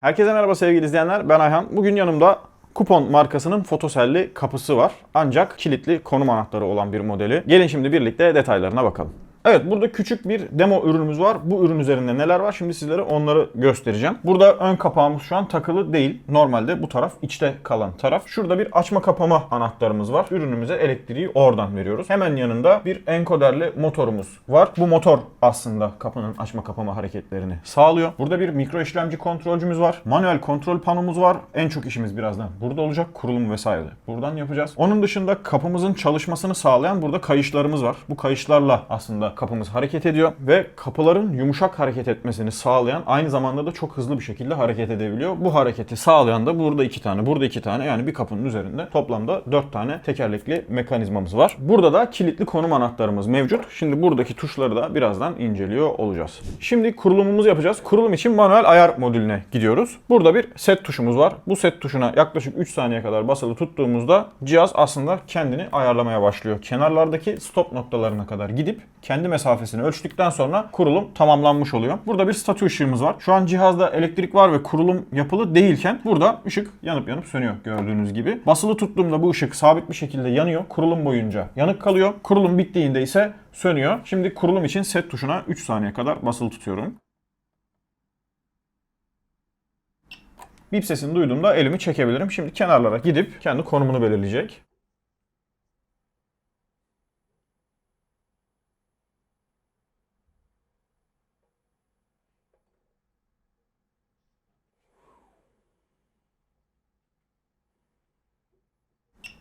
Herkese merhaba sevgili izleyenler. Ben Ayhan. Bugün yanımda Kupon markasının fotoselli kapısı var. Ancak kilitli konum anahtarı olan bir modeli. Gelin şimdi birlikte detaylarına bakalım. Evet burada küçük bir demo ürünümüz var. Bu ürün üzerinde neler var? Şimdi sizlere onları göstereceğim. Burada ön kapağımız şu an takılı değil. Normalde bu taraf içte kalan taraf. Şurada bir açma kapama anahtarımız var. Ürünümüze elektriği oradan veriyoruz. Hemen yanında bir enkoderli motorumuz var. Bu motor aslında kapının açma kapama hareketlerini sağlıyor. Burada bir mikro işlemci kontrolcümüz var. Manuel kontrol panomuz var. En çok işimiz birazdan burada olacak. Kurulum vesaire buradan yapacağız. Onun dışında kapımızın çalışmasını sağlayan burada kayışlarımız var. Bu kayışlarla aslında kapımız hareket ediyor ve kapıların yumuşak hareket etmesini sağlayan aynı zamanda da çok hızlı bir şekilde hareket edebiliyor. Bu hareketi sağlayan da burada iki tane, burada iki tane yani bir kapının üzerinde toplamda dört tane tekerlekli mekanizmamız var. Burada da kilitli konum anahtarımız mevcut. Şimdi buradaki tuşları da birazdan inceliyor olacağız. Şimdi kurulumumuzu yapacağız. Kurulum için manuel ayar modülüne gidiyoruz. Burada bir set tuşumuz var. Bu set tuşuna yaklaşık 3 saniye kadar basılı tuttuğumuzda cihaz aslında kendini ayarlamaya başlıyor. Kenarlardaki stop noktalarına kadar gidip kendi mesafesini ölçtükten sonra kurulum tamamlanmış oluyor. Burada bir statü ışığımız var. Şu an cihazda elektrik var ve kurulum yapılı değilken burada ışık yanıp yanıp sönüyor gördüğünüz gibi. Basılı tuttuğumda bu ışık sabit bir şekilde yanıyor. Kurulum boyunca yanık kalıyor. Kurulum bittiğinde ise sönüyor. Şimdi kurulum için set tuşuna 3 saniye kadar basılı tutuyorum. Bip sesini duyduğumda elimi çekebilirim. Şimdi kenarlara gidip kendi konumunu belirleyecek.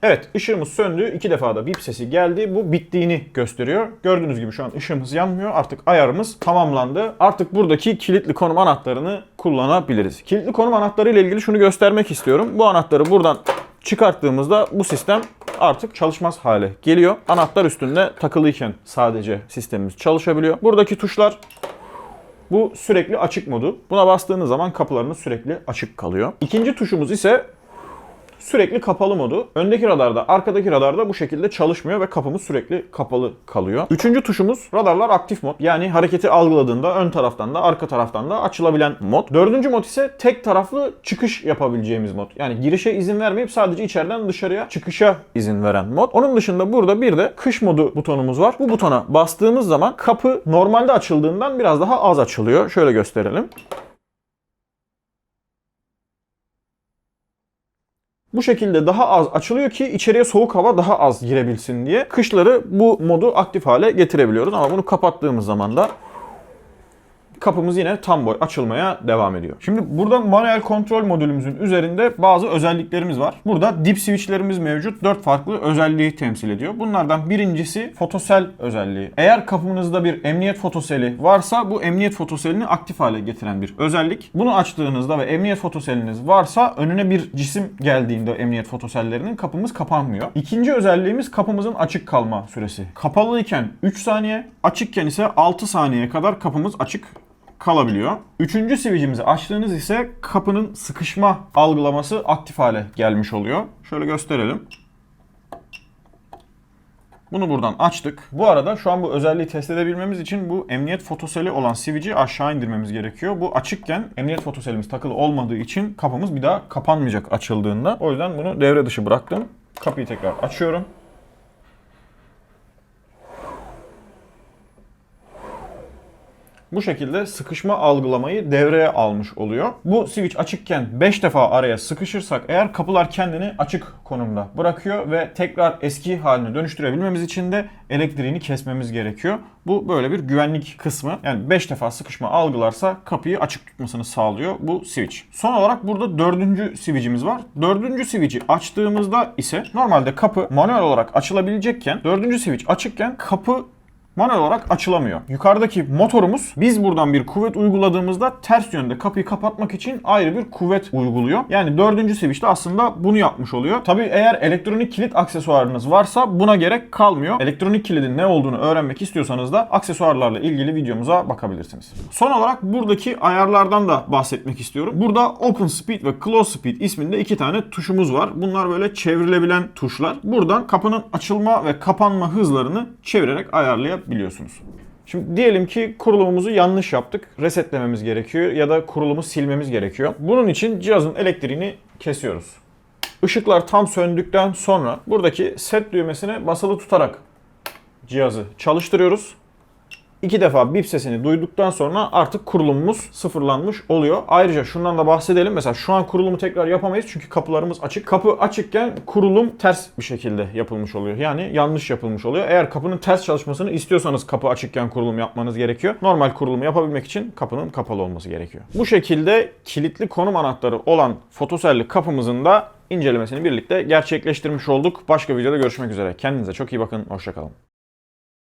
Evet ışığımız söndü. İki defa da bip sesi geldi. Bu bittiğini gösteriyor. Gördüğünüz gibi şu an ışığımız yanmıyor. Artık ayarımız tamamlandı. Artık buradaki kilitli konum anahtarını kullanabiliriz. Kilitli konum anahtarı ile ilgili şunu göstermek istiyorum. Bu anahtarı buradan çıkarttığımızda bu sistem artık çalışmaz hale geliyor. Anahtar üstünde takılıyken sadece sistemimiz çalışabiliyor. Buradaki tuşlar bu sürekli açık modu. Buna bastığınız zaman kapılarınız sürekli açık kalıyor. İkinci tuşumuz ise sürekli kapalı modu. Öndeki radarda, arkadaki radarda bu şekilde çalışmıyor ve kapımız sürekli kapalı kalıyor. Üçüncü tuşumuz radarlar aktif mod. Yani hareketi algıladığında ön taraftan da arka taraftan da açılabilen mod. Dördüncü mod ise tek taraflı çıkış yapabileceğimiz mod. Yani girişe izin vermeyip sadece içeriden dışarıya çıkışa izin veren mod. Onun dışında burada bir de kış modu butonumuz var. Bu butona bastığımız zaman kapı normalde açıldığından biraz daha az açılıyor. Şöyle gösterelim. Bu şekilde daha az açılıyor ki içeriye soğuk hava daha az girebilsin diye. Kışları bu modu aktif hale getirebiliyoruz ama bunu kapattığımız zaman da kapımız yine tam boy açılmaya devam ediyor. Şimdi burada manuel kontrol modülümüzün üzerinde bazı özelliklerimiz var. Burada dip switchlerimiz mevcut. 4 farklı özelliği temsil ediyor. Bunlardan birincisi fotosel özelliği. Eğer kapınızda bir emniyet fotoseli varsa bu emniyet fotoselini aktif hale getiren bir özellik. Bunu açtığınızda ve emniyet fotoseliniz varsa önüne bir cisim geldiğinde emniyet fotosellerinin kapımız kapanmıyor. İkinci özelliğimiz kapımızın açık kalma süresi. Kapalıyken 3 saniye, açıkken ise 6 saniyeye kadar kapımız açık kalabiliyor. Üçüncü switch'imizi açtığınız ise kapının sıkışma algılaması aktif hale gelmiş oluyor. Şöyle gösterelim. Bunu buradan açtık. Bu arada şu an bu özelliği test edebilmemiz için bu emniyet fotoseli olan switch'i aşağı indirmemiz gerekiyor. Bu açıkken emniyet fotoselimiz takılı olmadığı için kapımız bir daha kapanmayacak açıldığında. O yüzden bunu devre dışı bıraktım. Kapıyı tekrar açıyorum. Bu şekilde sıkışma algılamayı devreye almış oluyor. Bu switch açıkken 5 defa araya sıkışırsak eğer kapılar kendini açık konumda bırakıyor ve tekrar eski haline dönüştürebilmemiz için de elektriğini kesmemiz gerekiyor. Bu böyle bir güvenlik kısmı. Yani 5 defa sıkışma algılarsa kapıyı açık tutmasını sağlıyor bu switch. Son olarak burada dördüncü switch'imiz var. Dördüncü switch'i açtığımızda ise normalde kapı manuel olarak açılabilecekken dördüncü switch açıkken kapı manuel olarak açılamıyor. Yukarıdaki motorumuz biz buradan bir kuvvet uyguladığımızda ters yönde kapıyı kapatmak için ayrı bir kuvvet uyguluyor. Yani dördüncü switch'te aslında bunu yapmış oluyor. Tabi eğer elektronik kilit aksesuarınız varsa buna gerek kalmıyor. Elektronik kilidin ne olduğunu öğrenmek istiyorsanız da aksesuarlarla ilgili videomuza bakabilirsiniz. Son olarak buradaki ayarlardan da bahsetmek istiyorum. Burada Open Speed ve Close Speed isminde iki tane tuşumuz var. Bunlar böyle çevrilebilen tuşlar. Buradan kapının açılma ve kapanma hızlarını çevirerek ayarlayabiliyorsunuz. Şimdi diyelim ki kurulumumuzu yanlış yaptık. Resetlememiz gerekiyor ya da kurulumu silmemiz gerekiyor. Bunun için cihazın elektriğini kesiyoruz. Işıklar tam söndükten sonra buradaki set düğmesine basılı tutarak cihazı çalıştırıyoruz. İki defa bip sesini duyduktan sonra artık kurulumumuz sıfırlanmış oluyor. Ayrıca şundan da bahsedelim. Mesela şu an kurulumu tekrar yapamayız çünkü kapılarımız açık. Kapı açıkken kurulum ters bir şekilde yapılmış oluyor. Yani yanlış yapılmış oluyor. Eğer kapının ters çalışmasını istiyorsanız kapı açıkken kurulum yapmanız gerekiyor. Normal kurulumu yapabilmek için kapının kapalı olması gerekiyor. Bu şekilde kilitli konum anahtarı olan fotoselli kapımızın da incelemesini birlikte gerçekleştirmiş olduk. Başka videoda görüşmek üzere. Kendinize çok iyi bakın. Hoşçakalın.